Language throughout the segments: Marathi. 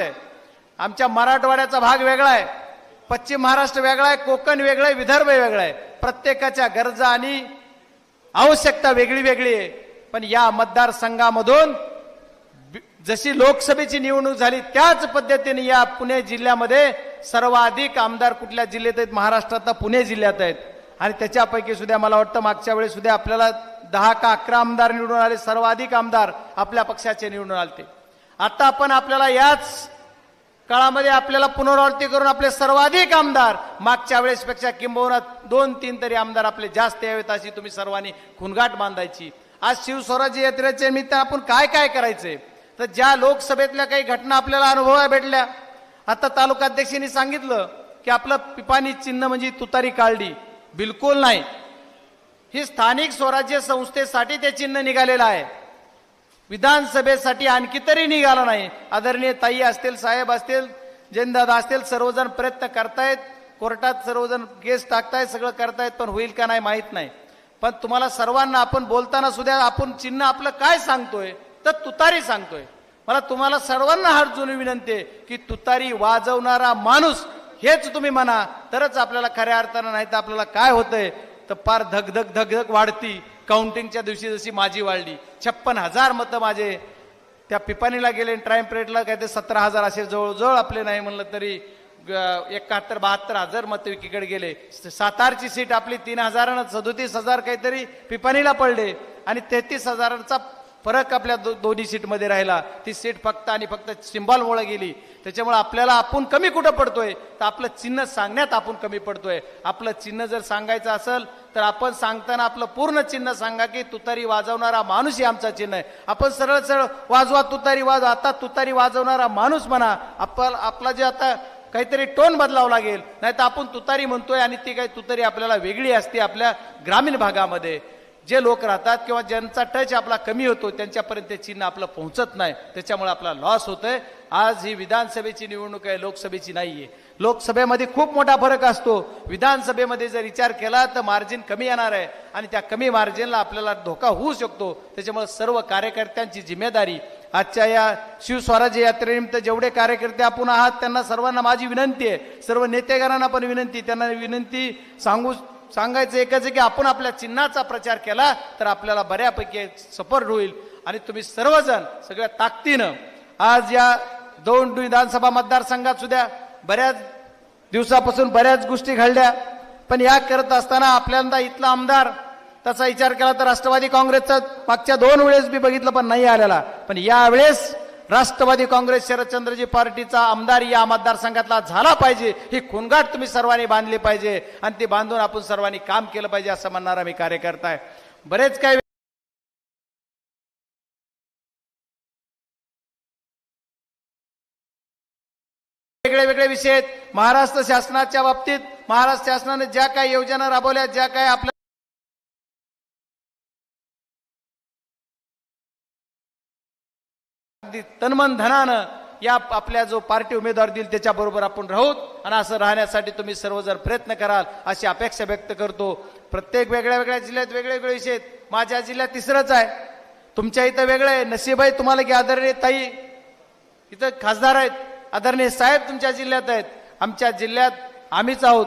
आहे. आमच्या मराठवाड्याचा भाग वेगळा आहे. पश्चिम महाराष्ट्र वेगळा आहे कोकण वेगळं आहे विदर्भ वेगळा आहे. प्रत्येकाच्या गरजा आणि आवश्यकता वेगळी वेगळी आहे. पण या मतदारसंघामधून जशी लोकसभेची निवडणूक झाली त्याच पद्धतीने या पुणे जिल्ह्यामध्ये सर्वाधिक आमदार कुठल्या जिल्ह्यात आहेत? महाराष्ट्रात पुणे जिल्ह्यात आहेत. आणि त्याच्यापैकी सुद्धा मला वाटतं मागच्या वेळेस सुद्धा आपल्याला दहा का अकरा आमदार निवडून आले सर्वाधिक आमदार आपल्या पक्षाचे निवडून आले आता आपण आपल्याला याच काळामध्ये आपल्याला पुनरावृत्ती करून आपले सर्वाधिक आमदार मागच्या वेळेसपेक्षा किंबहुना दोन तीन तरी आमदार आपले जास्त यावेत अशी तुम्ही सर्वांनी खुणगाट बांधायची. आज शिवस्वराज्य यात्रेच्या निमित्त आपण काय काय करायचंय तर ज्या लोकसभेतल्या काही घटना आपल्याला अनुभवायला भेटल्या आता तालुकाध्यक्षांनी सांगितलं की आपलं पिपाणी चिन्ह म्हणजे तुतारी काळडी बिलकुल नाही. ही स्थानिक स्वराज्य संस्थेसाठी ते चिन्ह निघालेलं आहे. विधानसभेसाठी आणखी तरी निघाला नाही. आदरणीय ताई असतील साहेब असतील जैनदादा असतील सर्वजण प्रयत्न करतायत. कोर्टात सर्वजण केस टाकतायत सगळं करतायत पण होईल का नाही माहीत नाही. पण तुम्हाला सर्वांना आपण बोलताना सुद्धा आपण चिन्ह आपलं काय सांगतोय तर तुतारी सांगतोय. मला तुम्हाला सर्वांना हात जुनी विनंती आहे की तुतारी वाजवणारा माणूस हेच तुम्ही म्हणा. तरच आपल्याला खऱ्या अर्थानं नाही तर आपल्याला काय होतंय? तर फार धगधग धगधग वाढती. काउंटिंगच्या दिवशी जशी माझी वाढली. छप्पन हजार मतं माझे त्या पिपाणीला गेले ट्राईम परेडला काय ते सतरा हजार असे जवळजवळ आपले नाही म्हणलं तरी एकाहत्तर बहात्तर हजार मतं विकीकडे गेले. सातारची सीट आपली तीन हजारानं सदोतीस हजार काहीतरी पिपाणीला पडले आणि तेहतीस हजारांचा फरक आपल्या दो, दोन्ही सीटमध्ये राहिला. ती सीट फक्त आणि फक्त सिंबॉलमुळे गेली. त्याच्यामुळे आपल्याला आपण कमी कुठं पडतोय? तर आपलं चिन्ह सांगण्यात आपण कमी पडतोय. आपलं चिन्ह जर सांगायचं असेल तर आपण सांगताना आपलं पूर्ण चिन्ह सांगा की तुतारी वाजवणारा माणूस ही आमचा चिन्ह आहे. आपण सरळ सरळ वाजवा तुतारी वाज आता तुतारी वाजवणारा माणूस म्हणा. आपण आपला जे आता काहीतरी टोन बदलावं लागेल. नाही तर आपण तुतारी म्हणतोय आणि ती काही तुतारी आपल्याला वेगळी असते आपल्या ग्रामीण भागामध्ये. जे लोक राहतात किंवा ज्यांचा टच आपला कमी होतो त्यांच्यापर्यंत ते चिन्ह आपलं पोहोचत नाही. त्याच्यामुळे आपला लॉस होतोय. आज ही विधानसभेची निवडणूक आहे लोकसभेची नाहीये. लोकसभेमध्ये खूप मोठा फरक असतो. विधानसभेमध्ये जर विचार केला तर मार्जिन कमी येणार आहे आणि त्या कमी मार्जिनला आपल्याला धोका होऊ शकतो. त्याच्यामुळे सर्व कार्यकर्त्यांची जिम्मेदारी. आजच्या या शिवस्वराज्य यात्रेनिमित्त जेवढे कार्यकर्ते आपण आहात त्यांना सर्वांना माझी विनंती आहे. सर्व नेतेगणांना पण विनंती. त्यांना विनंती सांगू सांगायचं एकच आहे की आपण आपल्या चिन्हाचा प्रचार केला तर आपल्याला बऱ्यापैकी सपोर्ट होईल. आणि तुम्ही सर्वजण सगळ्या ताकदीनं आज या दोन विधानसभा मतदारसंघात सुद्धा बऱ्याच दिवसापासून बऱ्याच गोष्टी घडल्या. पण या करत असताना आपल्यांदा इथला आमदार तसा विचार केला तर राष्ट्रवादी काँग्रेसचा मागच्या दोन वेळेस मी बघितलं पण नाही आलेला. पण यावेळेस राष्ट्रवादी काँग्रेस शरदचंद्रजी पार्टीचा आमदार या मतदारसंघातला झाला पाहिजे. ही खुणगाट तुम्ही सर्वांनी बांधली पाहिजे आणि ती बांधून आपण सर्वांनी काम केलं पाहिजे असं म्हणणारा मी कार्यकर्ता आहे बरेच काही वेगळे वेगळे विषय आहेत. महाराष्ट्र शासनाच्या बाबतीत महाराष्ट्र शासनाने ज्या काही योजना राबवल्या ज्या काही आपल्या अगदी तनमन धनानं या आपल्या जो पार्टी उमेदवार देईल त्याच्याबरोबर आपण राहूत. आणि असं राहण्यासाठी तुम्ही सर्व जर प्रयत्न कराल अशी अपेक्षा व्यक्त करतो. प्रत्येक वेगळ्या वेगळ्या जिल्ह्यात वेगळे वेगळे विषय आहेत. माझ्या जिल्ह्यात तिसरंच आहे. तुमच्या इथं वेगळं आहे. नशीब आहे तुम्हाला की आदरणीय ताई इथं खासदार आहेत. आदरणीय साहेब तुमच्या जिल्ह्यात आहेत. आमच्या जिल्ह्यात आम्हीच आहोत.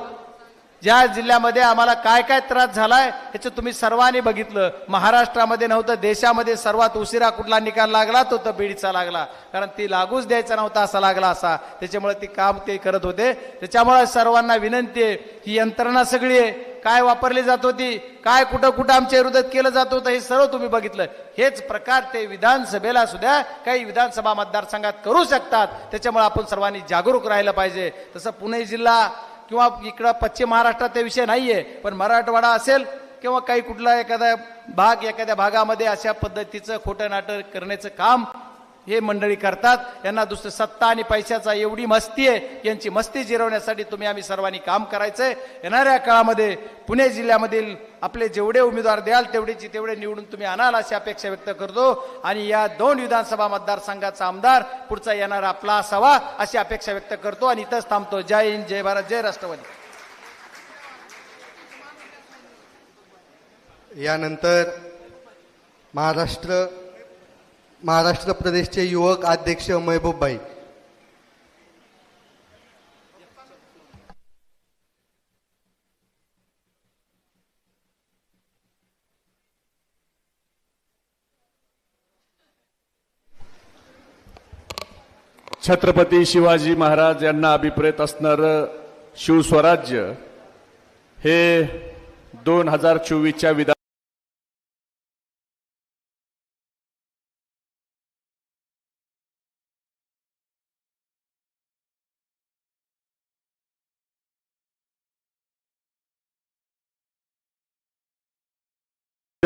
ज्या जिल्ह्यामध्ये आम्हाला काय काय त्रास झालाय याचं तुम्ही सर्वांनी बघितलं. महाराष्ट्रामध्ये नव्हतं देशामध्ये सर्वात उशिरा कुठला निकाल लागला तो तर बीडचा लागला. कारण ती लागूच द्यायचा नव्हता असा लागला असा. त्याच्यामुळे ती काम ते करत होते. त्याच्यामुळे सर्वांना विनंती आहे ही यंत्रणा सगळी आहे. काय वापरली जात होती काय कुठं कुठं आमच्या विरोधात केलं जात होतं हे सर्व तुम्ही बघितलं. हेच प्रकार ते विधानसभेला सुद्धा काही विधानसभा मतदारसंघात करू शकतात. त्याच्यामुळे आपण सर्वांनी जागरूक राहिलं पाहिजे. तसं पुणे जिल्हा किंवा इकडं पश्चिम महाराष्ट्रात ते विषय नाहीये पण मराठवाडा असेल किंवा काही कुठला एखादा भाग एखाद्या भागामध्ये अशा पद्धतीचं खोटं नाटक करण्याचं काम हे मंडळी करतात. यांना दुसरं सत्ता आणि पैशाचा एवढी मस्ती आहे. यांची मस्ती जिरवण्यासाठी तुम्ही आम्ही सर्वांनी काम करायचंय. येणाऱ्या काळामध्ये पुणे जिल्ह्यामधील आपले जेवढे उमेदवार द्याल तेवढेची तेवढे निवडून तुम्ही आणाल अशी अपेक्षा व्यक्त करतो. आणि या दोन विधानसभा मतदारसंघाचा आमदार पुढचा येणारा आपला असावा अशी अपेक्षा व्यक्त करतो. आणि इथंच थांबतो. जय हिंद जय भारत जय राष्ट्रवादी. यानंतर महाराष्ट्र महाराष्ट्र प्रदेशचे युवक अध्यक्ष महबूबबाई. छत्रपती शिवाजी महाराज यांना अभिप्रेत असणारं शिवस्वराज्य हे दोन हजार चोवीसच्या विधान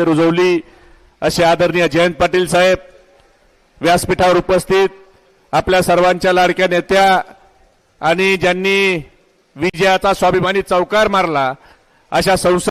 रुजवली. असे आदरणीय जयंत पाटील साहेब व्यासपीठावर उपस्थित आपल्या सर्वांच्या लाडक्या नेत्या आणि ज्यांनी विजयाचा स्वाभिमानी चौकार मारला अशा संसद